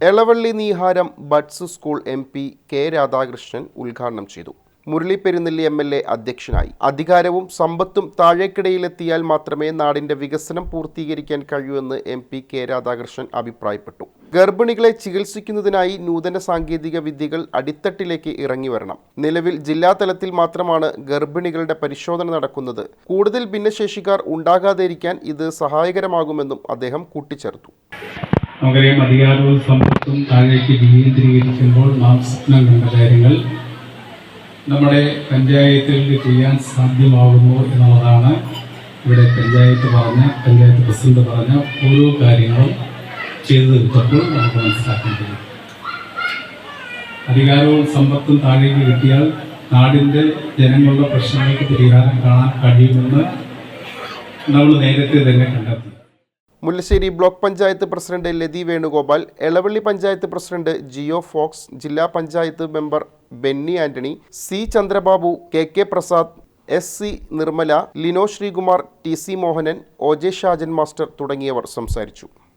Elavally Neeharam buds school M P K Radhakrishnan ഉദ്ഘാടനം ചെയ്തു. Murali Perunnelli M L A അധ്യക്ഷനായി. അധികാരവും സമ്പത്തും താഴേക്കിടയിലെത്തിയാൽ മാത്രമേ നാടിന്റെ വികസനം പൂർത്തീകരിക്കാൻ കഴിയൂ എന്ന് എം പി കെ രാധാകൃഷ്ണൻ അഭിപ്രായപ്പെട്ടു. ഗർഭിണികളെ ചികിത്സിക്കുന്നതിനായി നൂതന സാങ്കേതിക വിദ്യകൾ അടിത്തട്ടിലേക്ക് ഇറങ്ങി വരണം. നിലവിൽ ജില്ലാതലത്തിൽ മാത്രമാണ് ഗർഭിണികളുടെ പരിശോധന നടക്കുന്നത്. കൂടുതൽ ഭിന്നശേഷിക്കാർ ഉണ്ടാകാതിരിക്കാൻ ഇത് സഹായകരമാകുമെന്നും അദ്ദേഹം കൂട്ടിച്ചേർത്തു. നമുക്കറിയാം അധികാരവും സമ്പത്തും താഴേക്ക് വികേന്ദ്രീകരിക്കുമ്പോൾ നാം സ്വപ്നം കണ്ട കാര്യങ്ങൾ നമ്മുടെ പഞ്ചായത്തിൽ ചെയ്യാൻ സാധ്യമാകുമോ എന്നുള്ളതാണ് ഇവിടെ പഞ്ചായത്ത് പറഞ്ഞ പഞ്ചായത്ത് പ്രസിഡന്റ് പറഞ്ഞ ഓരോ കാര്യങ്ങളും ചെയ്തു തീർത്തപ്പോൾ നമുക്ക് മനസ്സിലാക്കാൻ കഴിയും. അധികാരവും സമ്പത്തും താഴേക്ക് കിട്ടിയാൽ നാടിന്റെ ജനങ്ങളുടെ പ്രശ്നങ്ങൾക്ക് പരിഹാരം കാണാൻ കഴിയുമെന്ന് നമ്മൾ നേരത്തെ തന്നെ കണ്ടെത്തി. Mullassery block panchayat president Lathi Venugopal Elavally panchayat president Jio Fox ജില്ലാ panchayat member Benny Antony C Chandrababu K K Prasad S C Nirmala Lino Sreekumar T C Mohanan O J Shajan master തുടങ്ങിയവർ സംസാരിച്ചു.